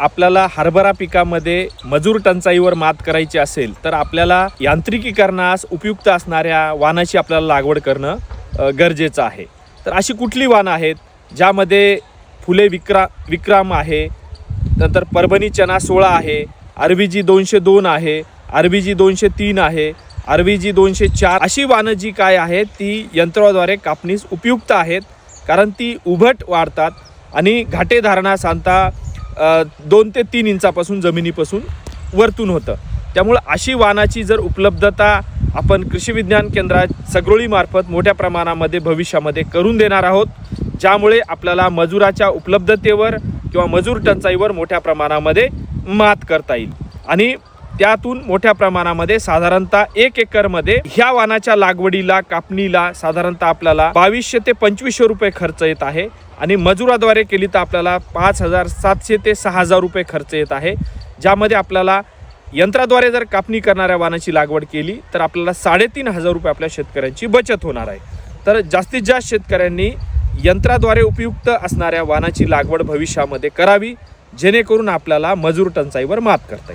आपल्याला हरभरा पिकामध्ये मजूर टंचाईवर मात करायची असेल तर आपल्याला यांत्रिकीकरणास उपयुक्त असणाऱ्या वाहनाची आपल्याला लागवड करणं गरजेचं आहे. तर अशी कुठली वाहनं आहेत ज्यामध्ये फुले विक्रा विक्रम आहे नंतर परभणी चना सोळा आहे आरबी जी दोनशे दोन आहे आरबी जी दोनशे तीन आहे आरबी जी दोनशे चार अशी वाहनं जी काय आहेत ती यंत्राद्वारे कापणीस उपयुक्त आहेत कारण ती उभट वाढतात आणि घाटे धारणा सांगता दोन ते तीन इंचापासून जमिनीपासून वरतून होतं. त्यामुळं अशी वाहनाची जर उपलब्धता आपण कृषी विज्ञान केंद्रात सगरोळीमार्फत मोठ्या प्रमाणामध्ये भविष्यामध्ये करून देणार आहोत ज्यामुळे आपल्याला मजुराच्या उपलब्धतेवर किंवा मजूर टंचाईवर मोठ्या प्रमाणामध्ये मात करता येईल. आणि त्यातून मोठ्या प्रमाणामध्ये साधारणतः एक एकरमध्ये ह्या वानाच्या लागवडीला कापणीला साधारणतः आपल्याला बावीसशे ते पंचवीसशे रुपये खर्च येत आहे आणि मजुराद्वारे केली तर आपल्याला पाच हजार सातशे ते सहा हजार रुपये खर्च येत आहे. ज्यामध्ये आपल्याला यंत्राद्वारे जर कापणी करणाऱ्या वानाची लागवड केली तर आपल्याला साडेतीन हजार रुपये आपल्या शेतकऱ्यांची बचत होणार आहे. तर जास्तीत जास्त शेतकऱ्यांनी यंत्राद्वारे उपयुक्त असणाऱ्या वानाची लागवड भविष्यामध्ये करावी जेणेकरून आपल्याला मजूर टंचाईवर मात करता येईल.